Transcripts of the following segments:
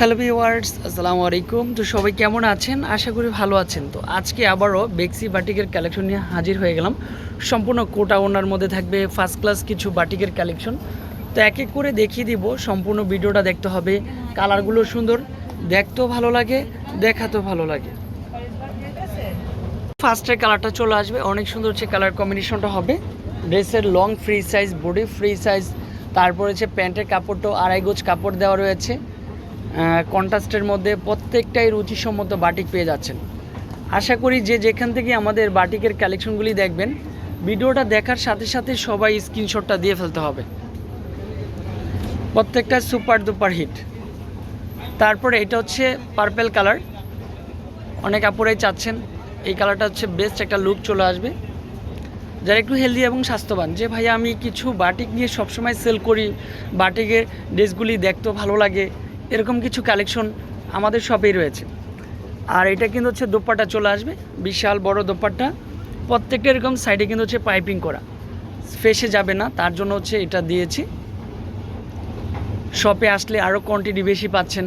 Hello viewers আসসালামু আলাইকুম। তো সবাই কেমন আছেন? আশা করি ভালো আছেন। তো আজকে আবারও বেক্সি বাটিকের কালেকশন নিয়ে হাজির হয়ে গেলাম। সম্পূর্ণ কোটা ওনার মধ্যে থাকবে ফার্স্ট ক্লাস কিছু বাটিকের কালেকশন তো এক এক করে দেখিয়ে দিব, সম্পূর্ণ ভিডিওটা দেখতে হবে। কালারগুলো সুন্দর, দেখতেও ভালো লাগে, দেখাতেও ভালো লাগে। ফার্স্টের কালারটা চলে আসবে। অনেক সুন্দর হচ্ছে কালার কম্বিনেশনটা হবে। ড্রেসের long free size body free size তারপর হচ্ছে প্যান্টের কাপড়টাও আড়াই গোজ কাপড় দেওয়া রয়েছে। কন্ট্রাস্টের মধ্যে প্রত্যেকটাই রুচিসম্মত বাটিক পেয়ে যাচ্ছেন। আশা করি যে যেখান থেকে আমাদের বাটিকের কালেকশনগুলি দেখবেন, ভিডিওটা দেখার সাথে সাথে সবাই স্ক্রিনশটটা দিয়ে ফেলতে হবে। প্রত্যেকটা সুপার দুপার হিট। তারপরে এটা হচ্ছে পার্পেল কালার। অনেক আপুরাই চাচ্ছেন, এই কালারটা হচ্ছে বেস্ট একটা লুক চলে আসবে। যারা একটু হেলদি এবং স্বাস্থ্যবান, যে ভাইয়া আমি কিছু বাটিক নিয়ে সবসময় সেল করি, বাটিকের ড্রেসগুলি দেখতেও ভালো লাগে এরকম কিছু কালেকশন আমাদের শপেই রয়েছে। আর এটা কিন্তু হচ্ছে দোপাট্টা চলে আসবে, বিশাল বড় দোপাট্টা। প্রত্যেকটা এরকম সাইডে কিন্তু হচ্ছে পাইপিং করা। ফেসে যাবে না, তার জন্য হচ্ছে এটা দিয়েছি। শপে আসলে আরও কোয়ান্টিটি বেশি পাচ্ছেন।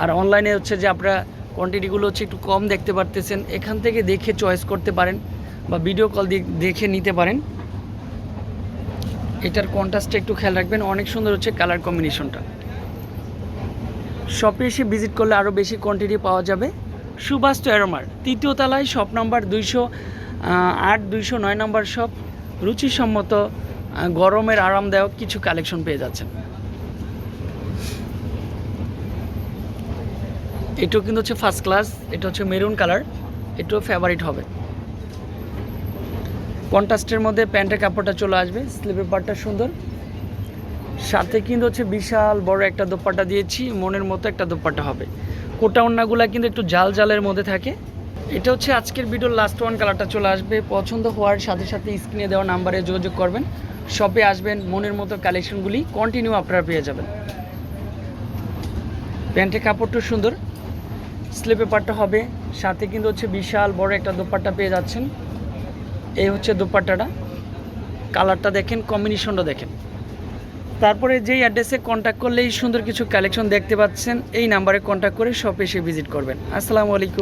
আর অনলাইনে হচ্ছে যে আপনারা কোয়ান্টিটিগুলো হচ্ছে একটু কম দেখতে পারতেছেন, এখান থেকে দেখে চয়েস করতে পারেন বা ভিডিও কল দেখে নিতে পারেন। এটার কন্ট্রাস্টটা একটু খেয়াল রাখবেন, অনেক সুন্দর হচ্ছে কালার কম্বিনেশনটা শপে এসে ভিজিট করলে আরও বেশি কোয়ান্টিটি পাওয়া যাবে। সুভাষ এরোমার তৃতীয় তলায় শপ নাম্বার দুইশো আট, দুইশো নয় নম্বর শপ রুচিসম্মত গরমের আরামদায়ক কিছু কালেকশন পেয়ে যাচ্ছেন। এটাও কিন্তু হচ্ছে ফার্স্ট ক্লাস এটা হচ্ছে মেরুন কালার এটাও ফেভারিট হবে। কন্ট্রাস্টের মধ্যে প্যান্টের কাপড়টা চলে আসবে স্লিপের পার্টটা সুন্দর। সাথে কিন্তু হচ্ছে বিশাল বড় একটা দোপাট্টা দিয়েছি, মনের মতো একটা দোপাট্টা হবে। কোটা ওন্নাগুলা কিন্তু একটু জাল জালের মধ্যে থাকে। এটা হচ্ছে আজকের ভিডিওর লাস্ট ওয়ান কালারটা চলে আসবে। পছন্দ হওয়ার সাথে সাথে স্ক্রিনে দেওয়া নাম্বারে যোগাযোগ করবেন। শপে আসবেন, মনের মতো কালেকশনগুলি কন্টিনিউ আপনারা পেয়ে যাবেন। প্যান্টের কাপড়টা সুন্দর। স্লিপে পাটটা হবে। সাথে কিন্তু হচ্ছে বিশাল বড় একটা দোপাট্টা পেয়ে যাচ্ছেন। এই হচ্ছে দোপাট্টাটা। কালারটা দেখেন কম্বিনেশনটা দেখেন। তারপরে যেই অ্যাড্রেসে কন্ট্যাক্ট করলেই সুন্দর কিছু কালেকশন দেখতে পাচ্ছেন, এই নাম্বারে কন্ট্যাক্ট করে শপে এসে ভিজিট করবেন। আসসালামু আলাইকুম।